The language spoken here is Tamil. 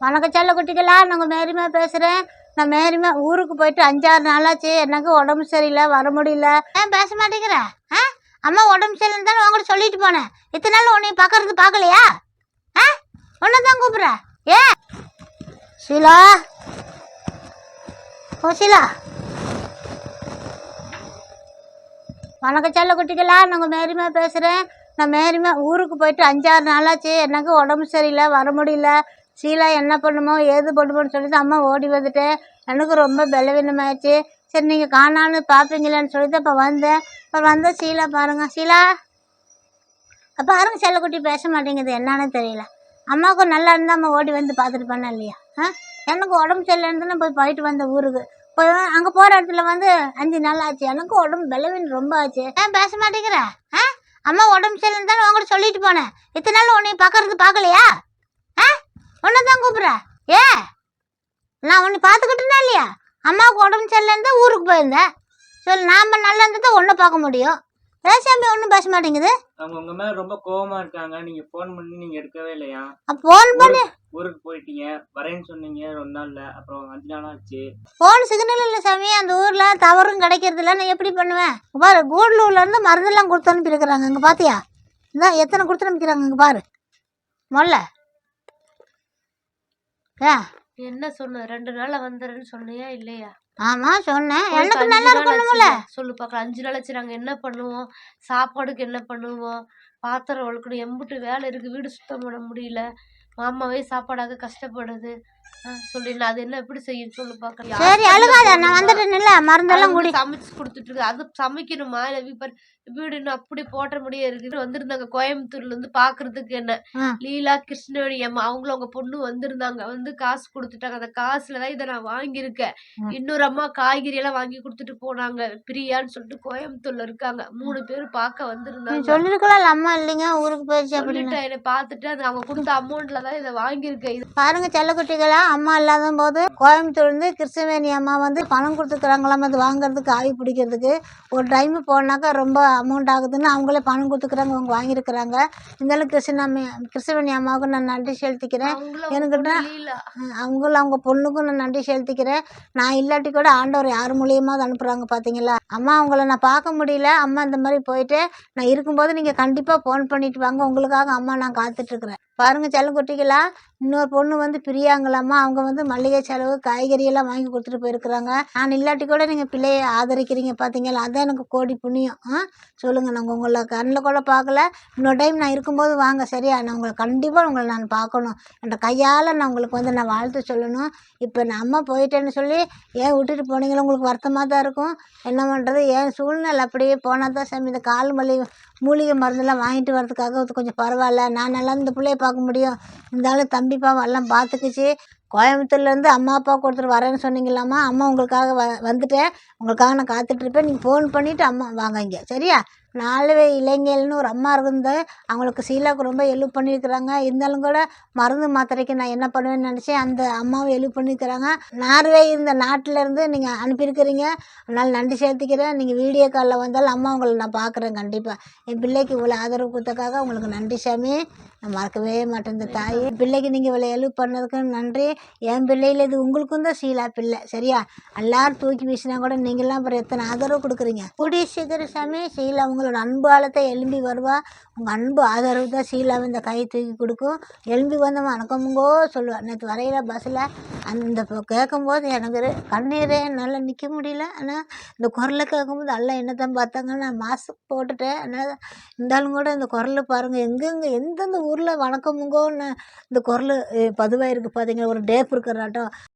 வணக்கம் செல்ல குட்டிகளா நாங்கள் மேரிமா பேசுகிறேன் நான் மேரிமா ஊருக்கு போயிட்டு அஞ்சாறு நாளாச்சு. எனக்கு உடம்பு சரியில்லை வர முடியல. ஏன் பேச மாட்டேங்கிற? ஆ? அம்மா உடம்பு சரியில்லைன்னு தானே உங்கள்கிட்ட சொல்லிட்டு போனேன். இத்தனை நாள் உன்னை பார்க்கறது பார்க்கலையா ஆ? உன்னை தான் கூப்பிட்ற. ஏ? ஷீலா? ஓ ஷீலா. வணக்கம் செல்ல குட்டிகளா நாங்கள் மேரிமா பேசுகிறேன் நான் மேரிமா ஊருக்கு போயிட்டு அஞ்சாறு நாளாச்சு. எனக்கு உடம்பு சரியில்லை வர முடியல. சீலா என்ன பண்ணுமோ ஏது பண்ணுமோன்னு சொல்லிட்டு அம்மா ஓடி வந்துட்டேன் எனக்கு ரொம்ப பலவீனமாயிடுச்சு. சரி நீங்கள் காணான்னு பார்ப்பீங்களேன்னு சொல்லிட்டு அப்போ வந்தேன். இப்போ வந்தால் சீலா பாருங்கள் சீலா அப்போ பாருங்க செல்லக்குட்டி பேச மாட்டேங்குது. என்னன்னு தெரியல. அம்மாவுக்கு நல்லா இருந்தால் அம்மா ஓடி வந்து பார்த்துட்டு பண்ண இல்லையா? ஆ? எனக்கு உடம்பு சரியில்லைன்னு போய் போயிட்டு வந்த ஊருக்கு. போய் அங்கே போகிற இடத்துல வந்து அஞ்சு நாள் ஆச்சு. எனக்கு உடம்பு பலவீனம் ரொம்ப ஆச்சு. ஏன் பேச மாட்டேங்கிற? ஆ? அம்மா உடம்பு சரியில்லைன்னு தானே உங்கள்கிட்ட சொல்லிட்டு போனேன். இத்தனை நாள் உன்னை பார்க்கறது பார்க்கலையா உன்னை தான் கூப்பிட்ற. ஏ நான் உன்னை பார்த்துக்கிட்டேனா இல்லையா? அம்மாவுக்கு உடம்பு சரியில்லைன்னு தான் ஊருக்கு போயிருந்தேன். சொல்லு நாம் நல்லா இருந்தால் தான் ஒன்றை பார்க்க முடியும். ரேசாமி ஒன்றும் பேச மாட்டேங்குது. அவங்க உங்க மேல ரொம்ப கோவமா இருக்காங்க. நீங்க ஃபோன் பண்ணி நீங்க எடுக்கவே இல்லையா? ஃபோன் பண்ணி ஊருக்கு போயிட்டீங்க. வரேன்னு சொன்னீங்க ரெண்டு நாள்ல. அப்புறம் அஞ்சு நாள் ஆச்சு. ஃபோன் சிக்னல் இல்லை சாமி. அந்த ஊரில் டவரும் கிடைக்கிறது இல்லை நான் எப்படி பண்ணுவேன்? பாரு கூடலூர்லேருந்து மருந்தெல்லாம் கொடுத்து அனுப்பியிருக்கிறாங்க. இங்கே பார்த்தியா இந்த எத்தனை கொடுத்து அனுப்பிக்கிறாங்க இங்கே பாரு. முதல்ல என்ன சொன்ன? ரெண்டு நாள்ல வந்துடுறேன்னு சொன்னியா இல்லையா? ஆமாம் சொன்னேன். எனக்கு அஞ்சு நல்லா நாள் இருக்கணும்ல. சொல்லு பார்க்கலாம் அஞ்சு நாள் ஆச்சு நாங்க என்ன பண்ணுவோம்? சாப்பாடுக்கு என்ன பண்ணுவோம்? பாத்திரம் வளர்க்கணும். எம்புட்டு வேலை இருக்கு. வீடு சுத்தம் பண்ண முடியல. மாமாவே சாப்பாடாக கஷ்டப்படுது. ஆ, சொல்லி நான் அது என்ன எப்படி செய்யும்? சொல்லு பார்க்கலாம். சரி அழுகாத நான் வந்துட்டேன்ல மருந்தெல்லாம் குடி. சமைச்சு கொடுத்துட்டு இருக்கு. அது சமைக்கணுமா? இல்ல வீ- வீடு அப்படி போட்ட முடியே இருக்கு. வந்திருந்தாங்க கோயம்புத்தூர்ல இருந்து பாக்குறதுக்கு என்ன. லீலா கிருஷ்ணவேணி அம்மா அவங்களும் அவங்க பொண்ணு வந்திருந்தாங்க. வந்து காசு கொடுத்துட்டாங்க. அந்த காசுல தான் இதை நான் வாங்கியிருக்கேன். இன்னொரு அம்மா காய்கறி எல்லாம் வாங்கி கொடுத்துட்டு போனாங்க. பிரியான்னு சொல்லிட்டு கோயம்புத்தூர்ல இருக்காங்க. மூணு பேர் பார்க்க வந்திருந்தாங்க. சொல்லிருக்கலாம் அம்மா இல்லைங்க ஊருக்கு போயிடுச்சு அப்படின்னு. சொல்லிட்டேன். என்னை பார்த்துட்டு அது அவங்க கொடுத்த அமௌண்ட்ல தான் இதை வாங்கியிருக்கேன். இது பாருங்க செல்லக்குட்டிகளா. அம்மா இல்லாத போது கோயம்புத்தூர்லேருந்து கிருஷ்ணவேணி அம்மா வந்து பணம் கொடுத்துக்கிறாங்களாம் அது வாங்குறதுக்கு ஆவி பிடிக்கிறதுக்கு. ஒரு டைம் போனாக்கா ரொம்ப அமௌண்ட் ஆகுதுன்னு அவங்களே பணம் கொடுத்துக்கிறாங்க அவங்க வாங்கியிருக்கிறாங்க. இருந்தாலும் கிருஷ்ணாமி கிருஷ்ணவேணி அம்மாவுக்கு நான் நன்றி செலுத்திக்கிறேன். எனக்கிட்ட அவங்களும் அவங்க பொண்ணுக்கும் நான் நன்றி செலுத்திக்கிறேன். நான் இல்லாட்டி கூட ஆண்டவர் யார் மூலியமாக அனுப்புகிறாங்க பார்த்தீங்களா அம்மா அவங்கள நான் பார்க்க முடியல. அம்மா இந்த மாதிரி போயிட்டு நான் இருக்கும்போது நீங்கள் கண்டிப்பாக ஃபோன் பண்ணிட்டு வாங்க. உங்களுக்காக அம்மா நான் காத்துட்ருக்குறேன் பாருங்கள் செல்லக்குட்டிகளா இன்னொரு பொண்ணு வந்து பிரியாங்களாம்மா அவங்க வந்து மளிகை செலவு காய்கறி எல்லாம் வாங்கி கொடுத்துட்டு போயிருக்கிறாங்க. நான் இல்லாட்டி கூட நீங்கள் பிள்ளையை ஆதரிக்கிறீங்க பார்த்தீங்களா அதான் எனக்கு கோடி புண்ணியம். ஆ? சொல்லுங்கள் நாங்கள் உங்களை கண்ணில் கூட பார்க்கல இன்னொரு டைம் நான் இருக்கும்போது வாங்க சரியா? நான் உங்களை கண்டிப்பாக உங்களை நான் பார்க்கணும். என்ற கையால் நான் உங்களுக்கு வந்து நான் வாழ்த்து சொல்லணும். இப்போ நான் அம்மா போயிட்டேன்னு சொல்லி ஏன் விட்டுட்டு போனீங்களோ? உங்களுக்கு வருத்தமாக தான் இருக்கும். என்ன பண்ணுறது ஏன் சூழ்நிலை அப்படியே போனால் தான் சாமி இந்த கால் மல்லி மூலிகை மருந்தெல்லாம் வாங்கிட்டு வரதுக்காக கொஞ்சம் பரவாயில்ல. நான் நல்லா இந்த பிள்ளைய பார்க்க முடியும். இருந்தாலும் தம்பி கண்டிப்பாக எல்லாம் பார்த்துக்குச்சு கோயம்புத்தூர்லேருந்து அம்மா அப்பா கொடுத்துட்டு வரேன்னு சொன்னீங்களாம்மா? அம்மா உங்களுக்காக வ வந்துட்டேன். உங்களுக்காக நான் காத்துட்ருப்பேன் நீங்கள் ஃபோன் பண்ணிவிட்டு அம்மா வாங்க இங்கே. சரியா? நாலு இளைஞர்கள்னு ஒரு அம்மா இருந்து அவங்களுக்கு சீலாவுக்கு ரொம்ப ஹெல்ப் பண்ணியிருக்கிறாங்க இருந்தாலும் கூட மருந்து மாத்திரைக்கு நான் என்ன பண்ணுவேன்னு நினச்சேன் அந்த அம்மாவும் ஹெல்ப் பண்ணியிருக்கிறாங்க நார்வே இந்த நாட்டிலேருந்து நீங்கள் அனுப்பியிருக்கிறீங்க. அதனால் நன்றி செலுத்திக்கிறேன். நீங்கள் வீடியோ காலில் வந்தாலும் அம்மா உங்களை நான் பார்க்குறேன் கண்டிப்பாக என் பிள்ளைக்கு இவ்வளோ ஆதரவு கொடுத்தக்காக உங்களுக்கு நன்றி சாமி. நான் மறக்கவே மாட்டேன் இந்த தாய். பிள்ளைக்கு நீங்கள் இவ்வளோ ஹெல்ப் பண்ணதுக்கு நன்றி. என் பிள்ளையில் இது உங்களுக்கும் தான் சீலா பிள்ளை சரியா? எல்லாரும் தூக்கி வீசினா கூட நீங்களாம் அப்புறம் எத்தனை ஆதரவு கொடுக்குறீங்க? கூடிய சீக்கிரம் சாமி. சீலா உங்களோட அன்பால் தான் எழும்பி வருவா. உங்கள் அன்பு ஆதரவு தான் சீலாவை இந்த கை தூக்கி கொடுக்கும். எழும்பி வந்து வணக்கமுங்கோ சொல்லுவாள் நேற்று வரையில பஸ்ஸில் அந்த கேட்கும்போது எனக்கு கண்ணீரே என்னால் நிற்க முடியல. ஆனால் இந்த குரலை கேட்கும்போது எல்லாம் என்ன தான் பார்த்தாங்க. நான் மாஸ்க் போட்டுட்டேன். ஆனால் இருந்தாலும் கூட இந்த குரலை பாருங்கள் எங்கெங்கே எந்தெந்த ஊரில் வணக்கமுங்கோன்னு இந்த குரல் பதிவாயிருக்கு பார்த்தீங்கன்னா ஒரு டேப் இருக்கிறாட்டம்.